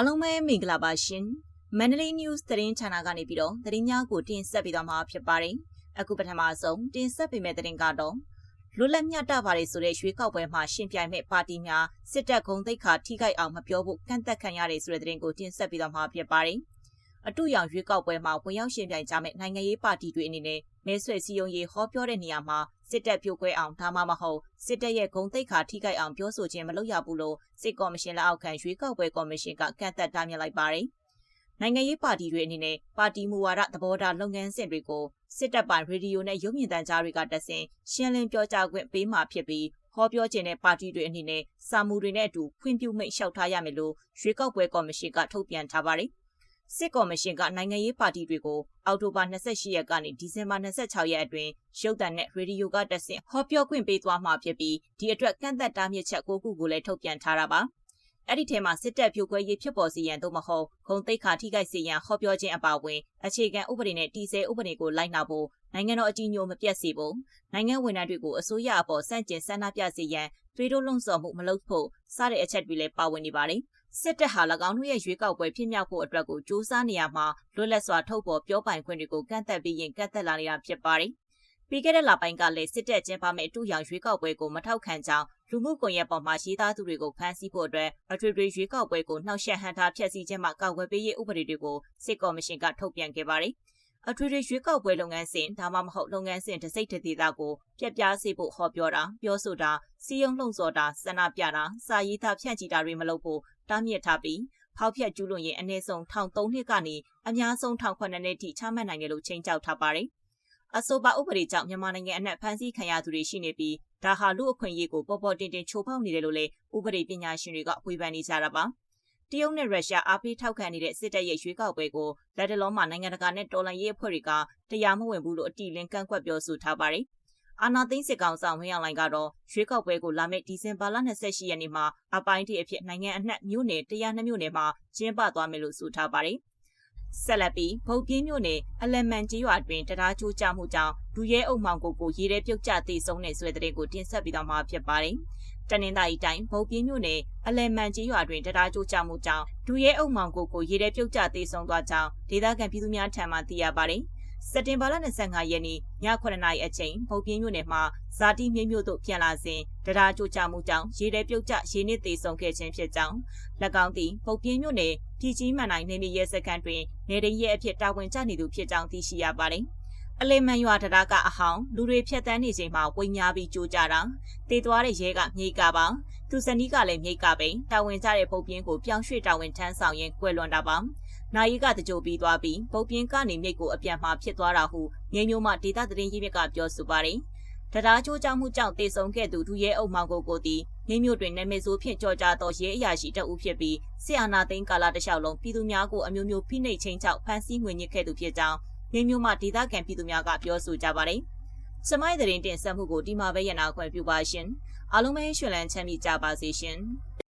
အားလုံးပဲမင်္ဂလာပါရှင်မန္တလေး news သတင်းဌာနကနေပြီးတော့သတင်းများကိုတင်ဆက်ပေးသွားမှာဖြစ်ပါတယ်အခုပထမဆုံးတင်ဆက်ပေးမယ့်သတင်းကတော့လွတ်လပ်မျှတပါတယ်ဆိုတဲ့ရွေးကောက်ပွဲမှာရှင်ပြိုင်မဲ့ပါတီများစစ်တပ်ဂုံတိတ်ခါထိခိုက်အောင်မပြောဖို့ကန့်သက်ခံရတယ်ဆိုတဲ့သတင်းကိုတင်ဆက်ပေးသွားမှာဖြစ်ပါတယ်အတူရောင်ရွေးကောက်ပွဲမှာဝင်ရောက်ရှင်ပြိုင်ကြမဲ့နိုင်ငံရေးပါတီတွေအနေနဲ့မဲဆွယ်စည်းရုံးရေးဟောပြောတဲ့နေရာမှာ စစ်တပ်ပြိုကွဲအောင်ဒါမှမဟုတ်စစ်တပ်ရဲ့ဂုံတိတ်ခါထိခိုက်အောင်ပြောဆိုခြင်းမလုပ်ရဘူးလို့စစ်ကော်မရှင်လက်အောက်ခံရွေးကောက်ပွဲကော်မရှင်ကကန့်သက်တားမြစ်လိုက်ပါတယ်။နိုင်ငံရေးပါတီတွေအနေနဲ့ပါတီမူဝါဒသဘောထားလုပ်ငန်းစဉ်တွေကိုစစ်တပ်ပိုင်ရေဒီယိုနဲ့ရုပ်မြင်သံကြားတွေကတဆင့်ရှင်းလင်းပြောကြားခွင့်ပေးမှာဖြစ်ပြီးဟောပြောခြင်းတဲ့ပါတီတွေအနေနဲ့စာမူတွေနဲ့အတူခွင့်ပြုမိတ်လျှောက်ထားရမယ်လို့ရွေးကောက်ပွဲကော်မရှင်ကထုတ်ပြန်ထားပါတယ်။ စစ်ကော်မရှင်ကနိုင်ငံရေးပါတီတွေကိုအောက်တိုဘာ28ရက်ကနေဒီဇင်ဘာ26ရက်အတွင်းရုပ်သံနဲ့ရေဒီယိုကတဆင့်ဟောပြောခွင့်ပေးသွားမှာဖြစ်ပြီးဒီအတွက်ကန့်သက်တားမြစ်ချက်၉ခုကိုလည်းထုတ်ပြန်ထားတာပါ။အဲ့ဒီထဲမှာစစ်တပ်ဖြိုခွဲရေးဖြစ်ပေါ်စီရန်သို့မဟုတ်ခုံတိတ်ခါထိခိုက်စေရန်ဟောပြောခြင်းအပါအဝင်အခြေခံဥပဒေနဲ့တည်ဆဲဥပဒေကိုလိုက်နာဖို့နိုင်ငံတော်အကြီးအကျယ်မပြတ်စေဖို့နိုင်ငံဝန်ထမ်းတွေကိုအစိုးရအပေါ်စန့်ကျင်ဆန္ဒပြစေရန်သွေးတို့လုံဆော်မှုမလုပ်ဖို့စတဲ့အချက်တွေလည်းပါဝင်နေပါတယ်။ စစ်တပ်ဟာ၎င်းတို့ရဲ့ရွေးကောက်ပွဲဖြစ်မြောက်ဖို့အတွက်ကိုစ조사နေရမှာလွတ်လပ်စွာထုတ်ဖော်ပြောပိုင်ခွင့်တွေကိုကန့်သက်ပြီးရင်ကန့်သက်လာနေတာဖြစ်ပါတယ်။ပြီးခဲ့တဲ့လပိုင်းကလည်းစစ်တပ်ကျင်းပမဲ့အတူရောင်ရွေးကောက်ပွဲကိုမထောက်ခံကြောင်းလူမှုကွန်ရက်ပေါ်မှာရေးသားသူတွေကိုဖမ်းဆီးဖို့အတွက်အထွေထွေရွေးကောက်ပွဲကိုနှောက်ယှက်ဟန်တာဖျက်ဆီးခြင်းမှကာကွယ်ပေးရေးဥပဒေတွေကိုစစ်ကော်မရှင်ကထုတ်ပြန်ခဲ့ပါတယ်။ အထွေထွေရွေးကောက်ပွဲလုပ်ငန်းစဉ်ဒါမှမဟုတ်လုပ်ငန်းစဉ်တစ်စိတ်တစ်ဒေသကိုပြက်ပြားစေဖို့ဟောပြောတာပြောဆိုတာစီယုံလှုံ့ဆော်တာဆန္ဒပြတာစာရေးသားဖြန့်ချီတာတွေမလုပ်ဖို့တားမြစ်ထားပြီးဖောက်ဖျက်ကျူးလွန်ရင်အနည်းဆုံးထောင်3နှစ်ကနေအများဆုံးထောင်9နှစ်ထိချမှတ်နိုင်တယ်လို့ချိန်ချောက်ထားပါတယ်အဆိုပါဥပဒေကြောင့်မြန်မာနိုင်ငံအနှံ့ဖမ်းဆီးခံရသူတွေရှိနေပြီးဒါဟာလူအခွင့်အရေးကိုပေါ်ပေါ်တင်တင်ချိုးဖောက်နေတယ်လို့လည်းဥပဒေပညာရှင်တွေကဝေဖန်နေကြတာပါ။ တရုတ်နဲ့ရုရှားအားပေးထောက်ခံနေတဲ့စစ်တပ်ရဲ့ရွေးကောက်ပွဲကိုလက်တလုံးမှာနိုင်ငံတကာနဲ့တော်လှန်ရေးအဖွဲ့တွေကတရားမဝင်ဘူးလို့အတိအလင်းကန့်ကွက်ပြောဆိုထားပါတယ်။အာနာသိန်းစစ်ကောင်ဆောင်ဝင်းအောင်လိုင်ကတော့ရွေးကောက်ပွဲကိုလာမယ့်ဒီဇင်ဘာလ28ရက်နေ့မှာအပိုင်းထိအဖြစ်နိုင်ငံအနှံ့မြို့နယ်102မြို့နယ်မှာကျင်းပသွားမယ်လို့ဆိုထားပါတယ်။ဆက်လက်ပြီးဗုတ်ပြင်းမြို့နယ်အလမန်ကြီးရွာတွင်တရားချိုးကြမှုကြောင့်ဒူရဲအုပ်မောင်ကိုကိုရေထဲပြုတ်ကျသေဆုံးတဲ့ဆွဲတဲ့ကိုတင်ဆက်ပြီးတော့မှာဖြစ်ပါတယ်။ တနင်္သာရီတိုင်းဗုတ်ပြင်းမြို့နယ်အလယ်မန်ကြီးရွာတွင်တရားကြိုးချမှုကြောင့်ဒူရဲအုပ်မောင်ကိုကိုရေထဲပြုတ်ကျသေဆုံးသွားကြောင်းဒေသခံပြည်သူများထံမှသိရပါတယ်။စက်တင်ဘာလ25ရက်နေ့ည9:00နာရီအချိန်ဗုတ်ပြင်းမြို့နယ်မှာဇာတိမြိတ်မြို့သို့ပြန်လာစဉ်တရားကြိုးချမှုကြောင့်ရေထဲပြုတ်ကျရေနစ်သေဆုံးခဲ့ခြင်းဖြစ်ကြောင်း၎င်းသည်ဗုတ်ပြင်းမြို့နယ်ပြည်ကြီးမှန်နိုင်နေမြေရဲစခန်းတွင်နေရင်းရဲအဖြစ်တာဝန်ကျနေသူဖြစ်ကြောင်းသိရှိရပါတယ်။ အလေမန်ရွာတရားကအဟောင်းလူတွေဖြတ်တန်းနေချိန်မှာဝိညာပြီးကြိုးကြတာတေသွားတဲ့ရဲကမြိတ်ကပါသူဇနီးကလည်းမြိတ်ကပိန်တာဝန်ကျတဲ့ပုတ်ပြင်းကိုပြောင်းရွှေ့တာဝန်ထမ်းဆောင်ရင်းကွယ်လွန်တာပါနိုင်ရီကတကြိုပြီးသွားပြီးပုတ်ပြင်းကနေမြိတ်ကိုအပြန်မှာဖြစ်သွားတာဟုမြိတ်မျိုးမှဒေတာသတင်းရင်းမြစ်ကပြောဆိုပါတယ်တရားချိုးကြောင့်မှုကြောင့်တေဆုံးခဲ့သူဒူရဲအုပ်မောင်ကိုကိုသည်မြင်းမြို့တွင်နာမည်ဆိုးဖြင့်ကြော်ကြားသောရဲအရာရှိတအုပ်ဖြစ်ပြီးဆီအာနာသိန်းကာလတစ်လျှောက်လုံးပြည်သူများကိုအမျိုးမျိုးဖိနှိပ်ချင်းချောက်ဖမ်းဆီးငွေညစ်ခဲ့သူဖြစ်ကြောင်း နေမျိုးမှဒေသခံပြည်သူများကပြောဆိုကြပါတယ်။စမိုင်းသတင်းတင်ဆက်မှုကိုဒီမှာပဲရနာခွင့်ပြုပါရှင်။အားလုံးပဲရှင်လန်းချမ်းမြေ့ကြပါစေရှင်။